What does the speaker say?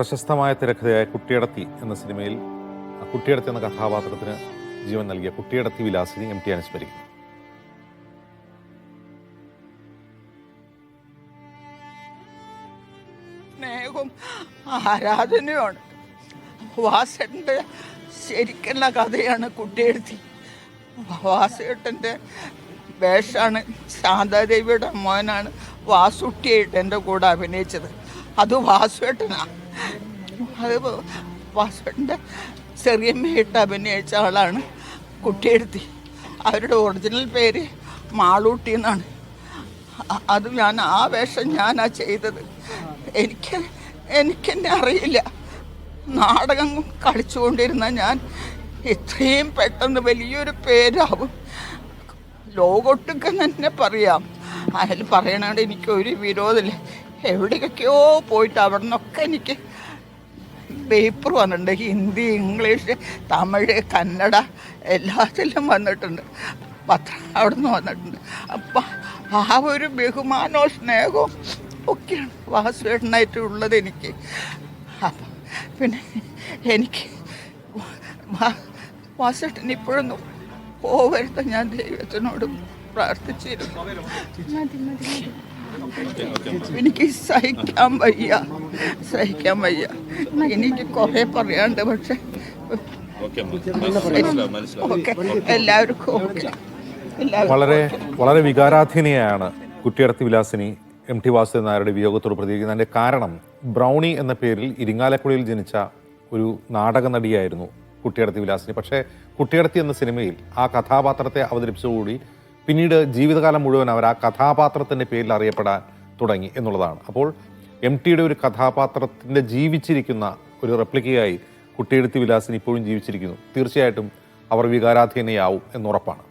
പ്രശസ്തമായ തിരക്കഥയായ കുട്ടിയടത്തി എന്ന സിനിമയിൽ കുട്ടിയടത്തി എന്ന കഥാപാത്രത്തിന് ജീവൻ നൽകിയ കുട്ടിയടത്തി വിലാസിനി എം ടി അനുസ്മരിക്കുന്നു. സ്നേഹവും ആരാധനയുമാണ്. ശരിക്കുള്ള കഥയാണ് കുട്ടിയെഴുത്തി വാസേട്ടന്റെ വേഷമാണ് ശാന്താദേവിയുടെ മോനാണ് വാസുട്ടിയായിട്ട് എന്റെ കൂടെ അഭിനയിച്ചത്. അത് വാസുവേട്ടനാണ് അത് വാസുവേട്ടന്റെ ചെറിയമ്മയായിട്ട് അഭിനയിച്ച ആളാണ് കുട്ടിയെടുത്തി. അവരുടെ ഒറിജിനൽ പേര് മാളൂട്ടി എന്നാണ്. അത് ഞാൻ ആ വേഷം ഞാനാ ചെയ്തത്. എനിക്ക് എനിക്കെന്നെ അറിയില്ല. നാടകം കളിച്ചുകൊണ്ടിരുന്ന ഞാൻ ഇത്രയും പെട്ടെന്ന് വലിയൊരു പേരാവും. ലോകൊട്ടുക്ക് തന്നെ പറയാം. അതിൽ പറയണോണ്ട് എനിക്ക് ഒരു വിരോധമില്ല. എവിടേക്കൊക്കെയോ പോയിട്ട് അവിടെ നിന്നൊക്കെ എനിക്ക് പേപ്പർ വന്നിട്ടുണ്ട്. ഹിന്ദി ഇംഗ്ലീഷ് തമിഴ് കന്നഡ എല്ലാത്തിലും വന്നിട്ടുണ്ട്. പത്രം അവിടെ നിന്ന് വന്നിട്ടുണ്ട്. അപ്പം ആ ഒരു ബഹുമാനവും സ്നേഹവും ഒക്കെയാണ് വാസുവേട്ടനായിട്ട് ഉള്ളത് എനിക്ക്. അപ്പം പിന്നെ എനിക്ക് വാസുവേട്ടൻ ഇപ്പോഴൊന്നും പോവരുത്. ഞാൻ ദൈവത്തിനോട് പ്രാർത്ഥിച്ചിരുന്നു. എനിക്ക് സഹിക്കാൻ വയ്യ. സഹിക്കാൻ വയ്യ. എനിക്ക് കുറെ പറയാണ്ട് പക്ഷെ ഓക്കെ. എല്ലാവർക്കും ഓക്കെ. വളരെ വളരെ വികാരാധീനയാണ് കുട്ടിയടത്തി വിലാസിനി എം ടി വാസുദേവൻ നായരുടെ വിയോഗത്തോട് പ്രതികരിക്കുന്നതിന്റെ കാരണം ബ്രൗണി എന്ന പേരിൽ ഇരിങ്ങാലക്കുടയിൽ ജനിച്ച ഒരു നാടക നടിയായിരുന്നു കുട്ടിയടത്തി വിലാസിനി. പക്ഷേ കുട്ടിയടത്തി എന്ന സിനിമയിൽ ആ കഥാപാത്രത്തെ അവതരിപ്പിച്ചുകൂടി പിന്നീട് ജീവിതകാലം മുഴുവൻ അവർ ആ കഥാപാത്രത്തിന്റെ പേരിൽ അറിയപ്പെടാൻ തുടങ്ങി എന്നുള്ളതാണ്. അപ്പോൾ എം ടിയുടെ ഒരു കഥാപാത്രത്തിന്റെ ജീവിച്ചിരിക്കുന്ന ഒരു റെപ്ലിക്കയായി കുട്ടിയെടുത്തി വിലാസിനി ഇപ്പോഴും ജീവിച്ചിരിക്കുന്നു. തീർച്ചയായിട്ടും അവർ വികാരാധീനയാവും എന്നുറപ്പാണ്